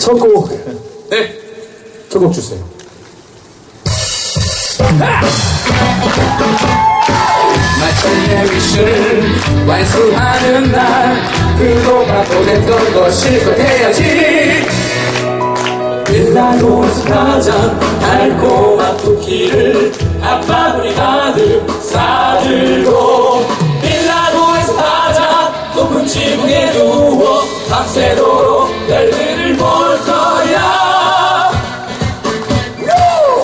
첫 곡, 네. 첫 곡 주세요. 마침내 위시를 완수하는 날 그동안 보냈던 거 실컷해야지 빌라로스 가장 달콤한 쿠키를 한 바구니 가득 싸들고 빌라로에서 가장 높은 지붕에 누워 밤새도록 별들을 볼 거야.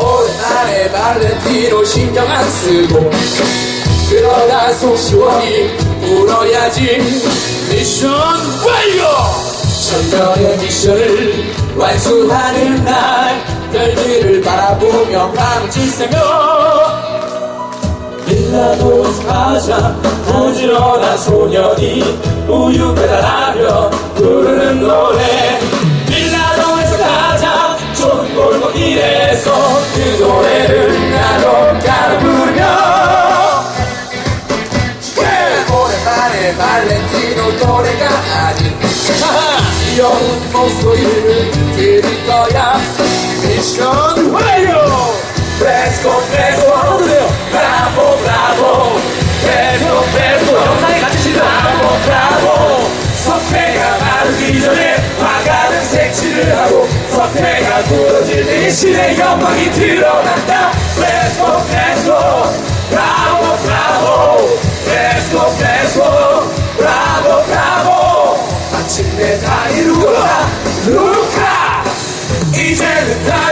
오랜만에 발렌티노 신경 안 쓰고 그러다 속 시원히 울어야지. 미션 완료! 천년의 미션을 완수하는 날 별들을 바라보며 지새며 빌라도에서 가장 부지런한 소년이 우유 배달하 발렌티노 노래가 아닌 귀여운 목소리를 들을 거야. 미션 완료! Let's go, let's go. 브라보 브라보 let's go 영상에 같이 시도 브라보 브라보 석회가 마르기 전에 화가는 색칠을 하고 석회가 굳어질 때 신의 영광이 드러난다. Let's go 브라보 브라보 Let's go, 내다 이루어라 누룩하! 이제는 다